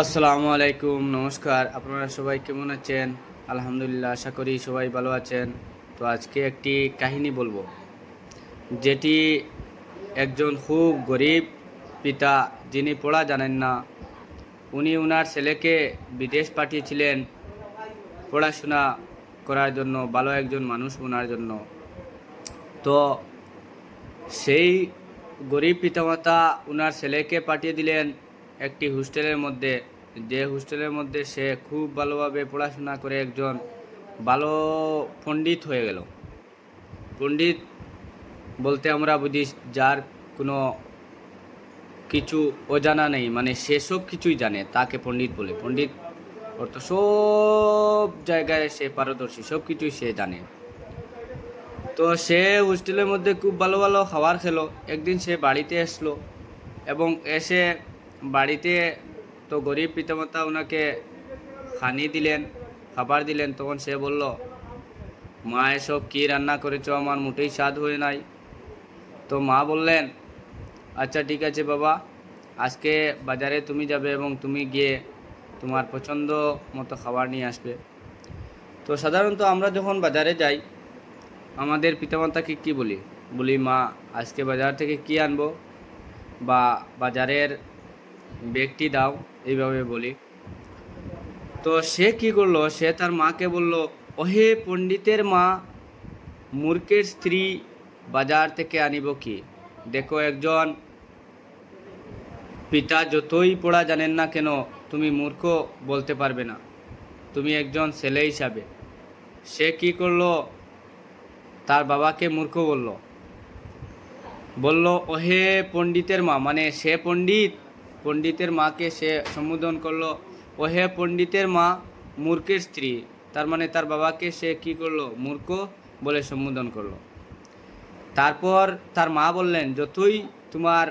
আসসালামু আলাইকুম, নমস্কার। আপনারা সবাই কেমন আছেন? আলহামদুলিল্লাহ, আশা করি সবাই ভালো আছেন। তো আজকে একটি কাহিনী বলব, যেটি একজন খুব গরিব পিতা, যিনি পড়া জানেন না, উনি ওনার ছেলেকে বিদেশ পাঠিয়েছিলেন পড়াশোনা করার জন্য, ভালো একজন মানুষ ওনার জন্য। তো সেই গরিব পিতামাতা ওনার ছেলেকে পাঠিয়ে দিলেন একটি হোস্টেলের মধ্যে, যে হোস্টেলের মধ্যে সে খুব ভালোভাবে পড়াশোনা করে একজন ভালো পণ্ডিত হয়ে গেল। পণ্ডিত বলতে আমরা বুঝি যার কোনো কিছু অজানা নেই মানে সে সব কিছুই জানে, তাকে পণ্ডিত বলে। পণ্ডিত অর্থ সব জায়গায় সে পারদর্শী, সব কিছুই সে জানে। তো সে হোস্টেলের মধ্যে খুব ভালো ভালো খাবার খেলো। একদিন সে বাড়িতে আসলো এবং এসে বাড়িতে তো গরিব পিতামাতা ওনাকে খানি দিলেন, খাবার দিলেন, তখন সে বলল, মা, এসব কী রান্না করেছ? আমার মোটেই স্বাদ হয়ে নাই। তো মা বললেন আচ্ছা ঠিক আছে বাবা, আজকে বাজারে তুমি যাবে এবং তুমি গিয়ে তোমার পছন্দ মতো খাবার নিয়ে আসবে। তো সাধারণত আমরা যখন বাজারে যাই, আমাদের পিতামাতাকে কি বলি? বলি, মা, আজকে বাজার থেকে কি আনব? বা বাজারের ব্যাগটি দাও, এইভাবে বলি। তো সে কি করল? সে তার মাকে বলল, ওহে পণ্ডিতের মা, মূর্খের স্ত্রী বাজার থেকে আনিব কি? দেখো একজন পিতা যতই পড়া জানেন না কেন, তুমি মূর্খ বলতে পারবে না। তুমি একজন ছেলে হিসাবে। সে কি করল? তার বাবাকে মূর্খ বলল। বলল, ওহে পণ্ডিতের মা মানে সে পণ্ডিত পণ্ডিতের মাকে সে সম্বোধন করল, ওহে পণ্ডিতের মা, মূর্খের স্ত্রী। তার মানে তার বাবাকে সে কি করল? মূর্খ বলে সম্বোধন করল। তারপর তার মা বললেন, যতই তোমার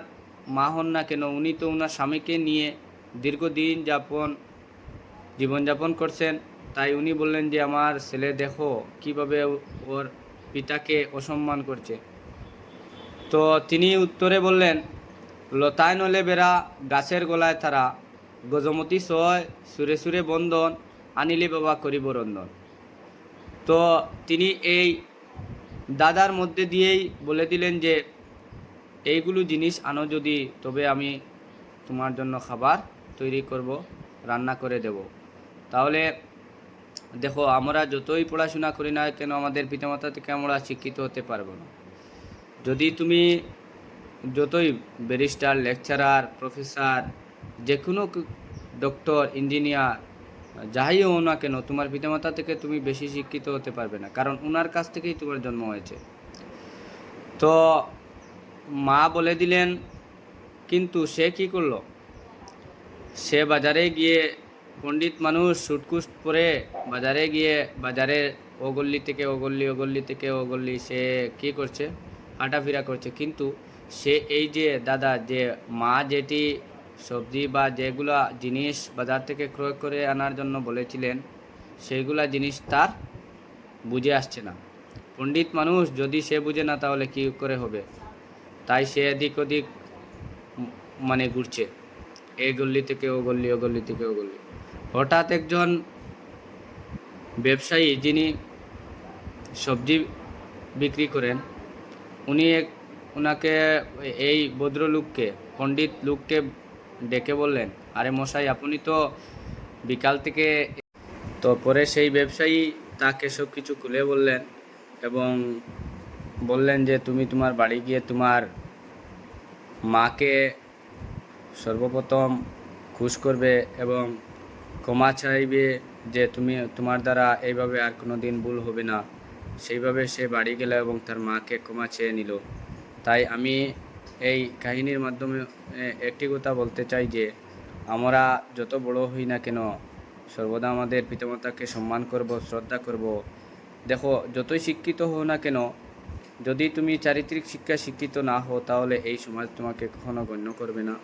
মা হন না কেন, উনি তো ওনার স্বামীকে নিয়ে দীর্ঘদিন যাপন, জীবনযাপন করছেন। তাই উনি বললেন যে, আমার ছেলে দেখো, কীভাবে ওর পিতাকে অসম্মান করছে। তো তিনি উত্তরে বললেন লতায় নলে বেড়া, গাছের গলায় তারা, গজমতি সয় সুরে সুরে বন্ধন আনিলে বাবা করিব রন্ধন। তো তিনি এই দাদার মধ্যে দিয়েই বলে দিলেন যে, এইগুলো জিনিস আনো যদি, তবে আমি তোমার জন্য খাবার তৈরি করব, রান্না করে দেব। তাহলে দেখো, আমরা যতই পড়াশোনা করি না কেন, আমাদের পিতামাতা থেকে আমরা শিক্ষিত হতে পারব না। যদি তুমি যতই ব্যারিস্টার, লেকচারার, প্রফেসর যে কোনো ডক্টর, ইঞ্জিনিয়ার, যাই হও না কেন, তোমার পিতামাতা থেকে তুমি বেশি শিক্ষিত হতে পারবে না, কারণ ওনার কাছ থেকেই তোমার জন্ম হয়েছে। তো মা বলে দিলেন, কিন্তু সে কি করল? সে বাজারে গিয়ে পণ্ডিত মানুষ সুটকুস পরে বাজারে গিয়ে বাজারে ও গল্লি থেকে ও ওগল্লি থেকে ও গল্লি সে কি করছে? হাঁটাফেরা করছে। কিন্তু সে এই যে দাদা, যে মা যেটি সবজি বা যেগুলা জিনিস বাজার থেকে ক্রয় করে আনার জন্য বলেছিলেন, সেইগুলা জিনিস তার বুঝে আসছে না। পণ্ডিত মানুষ যদি সে বুঝে না, তাহলে কি করে হবে? তাই সে এদিক ওদিক মানে ঘুরছে। এই গল্লি থেকে ও গল্লি ও গল্লি থেকে ও গল্লি। হঠাৎ একজন ব্যবসায়ী যিনি সবজি বিক্রি করেন, উনি এক ওনাকে এই ভদ্রলোককে, পণ্ডিত লোককে ডেকে বললেন, আরে মশাই, আপনি তো বিকাল থেকে তো পরে সেই ব্যবসায়ী তাকে সব কিছু খুলে বললেন এবং বললেন যে তুমি তোমার বাড়ি গিয়ে তোমার মাকে সর্বপ্রথম খুশ করবে এবং ক্ষমা চাইবে যে তুমি তোমার দ্বারা এইভাবে আর কোনো দিন ভুল হবে না। সেইভাবে সে বাড়ি গেল এবং তার মাকে ক্ষমা চেয়ে নিল। তাই আমি এই কাহিনীর মাধ্যমে একটি কথা বলতে চাই যে, আমরা যত বড় হই না কেন, সর্বদা আমাদের পিতামাতাকে সম্মান করব, শ্রদ্ধা করব। দেখো, যতই শিক্ষিত হও না কেন, যদি তুমি চারিত্রিক শিক্ষা শিক্ষিত না হও, তাহলে এই সমাজ তোমাকে কখনো গণ্য করবে না।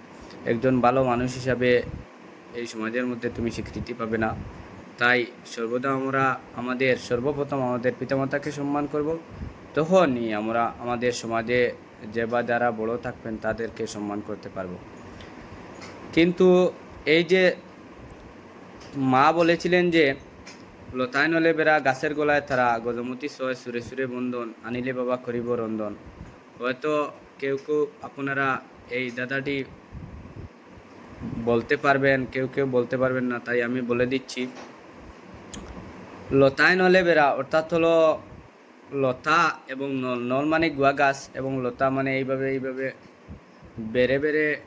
একজন ভালো মানুষ হিসাবে এই সমাজের মধ্যে তুমি স্বীকৃতি পাবে না। তাই সর্বদা আমরা আমাদের, সর্বপ্রথম আমাদের পিতামাতাকে সম্মান করব। তখনই আমরা আমাদের সমাজে যে বা যারা বড় থাকবেন তাদেরকে সম্মান করতে পারব। কিন্তু এই যে মা বলেছিলেন যে লতায় নলে বেড়া গাছের গলায় তারা গজমতি সয় সুরে সুরে বন্ধন, আনিলে বাবা করিব রন্ধন। হয়তো কেউ কেউ আপনারা এই দাদাটি বলতে পারবেন, কেউ কেউ বলতে পারবেন না, তাই আমি বলে দিচ্ছি। লতায় নলে বেড়া অর্থাৎ হলো লতা এবং নল মানে গুয়া গাছ এবং লতা মানে এইভাবে এইভাবে বেড়ে বেড়ে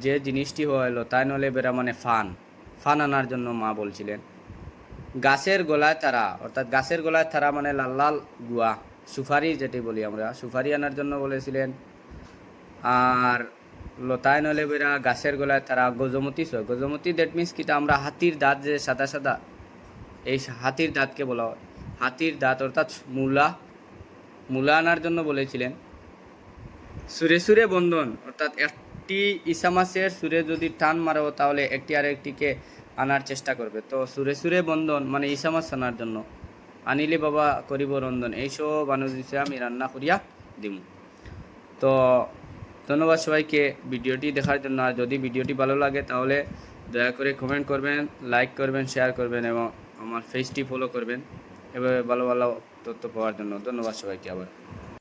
যে জিনিসটি হয় লতায় নলে বেড়া মানে ফান। ফান আনার জন্য মা বলছিলেন। গাছের গলায় তারা, অর্থাৎ গাছের গলায় তারা মানে লাল লাল গুয়া সুফারি যেটি বলি আমরা সুফারি আনার জন্য বলেছিলেন। আর লতায় নলে বেড়া গাছের গলায় তারা গজমতি সয়। গজমতি দ্যাট মিন্স কিটা আমরা হাতির দাঁত যে সাদা সাদা, এই হাতির দাঁতকে বলা হয়। হাতির দাঁত অর্থাৎ মূলা মূলা আনার জন্য বলেছিলেন। সুরে সুরে বন্ধন, অর্থাৎ একটি ইসামাসের সুরে যদি টান মারো, তাহলে একটি আর একটিকে আনার চেষ্টা করবে। তো সুরে সুরে বন্ধন মানে ইসামাস আনার জন্য। আনিলে বাবা করিব রন্ধন। এইসব দিছে আমি রান্না করিয়া দিমু। তো ধন্যবাদ সবাইকে ভিডিওটি দেখার জন্য। আর যদি ভিডিওটি ভালো লাগে, তাহলে দয়া করে কমেন্ট করবেন লাইক করবেন শেয়ার করবেন এবং আমার ফেসটি ফলো করবেন। এভাবে ভালো ভালো তথ্য পাওয়ার জন্য ধন্যবাদ সবাইকে আবার।